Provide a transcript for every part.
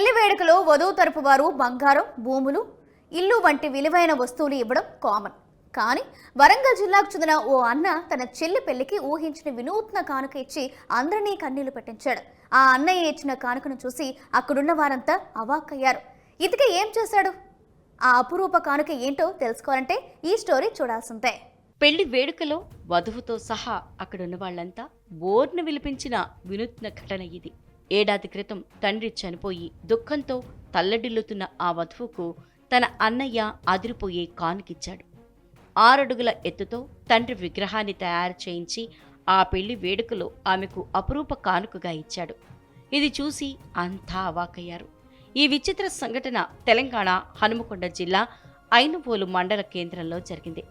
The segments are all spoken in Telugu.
పెళ్ళి వేడుకలో వధువు తరపు వారు బంగారం భూములు ఇల్లు వంటి విలువైన వస్తువులు ఇవ్వడం కామన్ కానీ వరంగల్ జిల్లాకు చెందిన ఓ అన్న తన చెల్లి పెళ్ళికి ఊహించిన వినూత్న కానుక ఇచ్చి అందరినీ కన్నీళ్ళు పెట్టించాడు. ఆ అన్నయ్య ఇచ్చిన కానుకను చూసి అక్కడున్న వారంతా అవాక్కయ్యారు. ఇదికే ఏం చేశాడు? ఆ అపురూప కానుక ఏంటో తెలుసుకోవాలంటే ఈ స్టోరీ చూడాల్సిందే. పెళ్ళి వేడుకలో వధువుతో సహా అక్కడున్న వాళ్ళంతా బోర్ను విలిపించిన వినూత్న ఘటన ఇది. ఏడాది క్రితం తండ్రి చనిపోయి దుఃఖంతో తల్లడిల్లుతున్న ఆ వధువుకు తన అన్నయ్య అదిరిపోయే కానుకిచ్చాడు. ఆరడుగుల ఎత్తుతో తండ్రి విగ్రహాన్ని తయారు చేయించి ఆ పెళ్ళి వేడుకలో ఆమెకు అపురూప కానుకగా ఇచ్చాడు. ఇది చూసి అంతా అవాకయ్యారు. ఈ విచిత్ర సంఘటన తెలంగాణ హనుమకొండ జిల్లా ఐనుపోలు మండల కేంద్రంలో జరిగింది.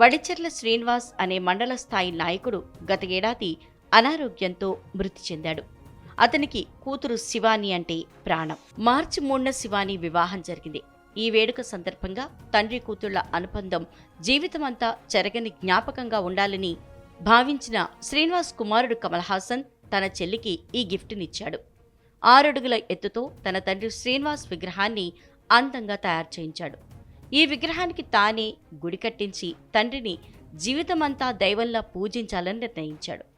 వడిచెర్ల శ్రీనివాస్ అనే మండల స్థాయి నాయకుడు గత ఏడాది అనారోగ్యంతో మృతి చెందాడు. అతనికి కూతురు శివాని అంటే ప్రాణం. మార్చి మూడున శివాని వివాహం జరిగింది. ఈ వేడుక సందర్భంగా తండ్రి కూతుళ్ళ అనుబంధం జీవితమంతా చెరగని జ్ఞాపకంగా ఉండాలని భావించిన శ్రీనివాస్ కుమారుడు కమల్ హాసన్ తన చెల్లికి ఈ గిఫ్ట్నిచ్చాడు. ఆరడుగుల ఎత్తుతో తన తండ్రి శ్రీనివాస్ విగ్రహాన్ని అందంగా తయారు చేయించాడు. ఈ విగ్రహానికి తానే గుడి కట్టించి తండ్రిని జీవితమంతా దైవంలా పూజించాలని నిర్ణయించాడు.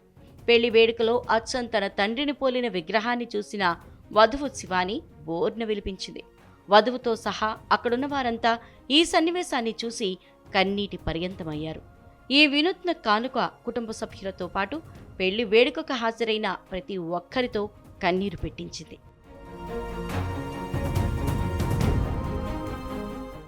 పెళ్ళి వేడుకలో అచ్చం తన తండ్రిని పోలిన విగ్రహాన్ని చూసిన వధువు శివాని బోర్న విలిపించింది. వధువుతో సహా అక్కడున్న వారంతా ఈ సన్నివేశాన్ని చూసి కన్నీటి పర్యంతమయ్యారు. ఈ వినూత్న కానుక కుటుంబ సభ్యులతో పాటు పెళ్ళి వేడుకకు హాజరైన ప్రతి ఒక్కరితో కన్నీరు పెట్టించింది.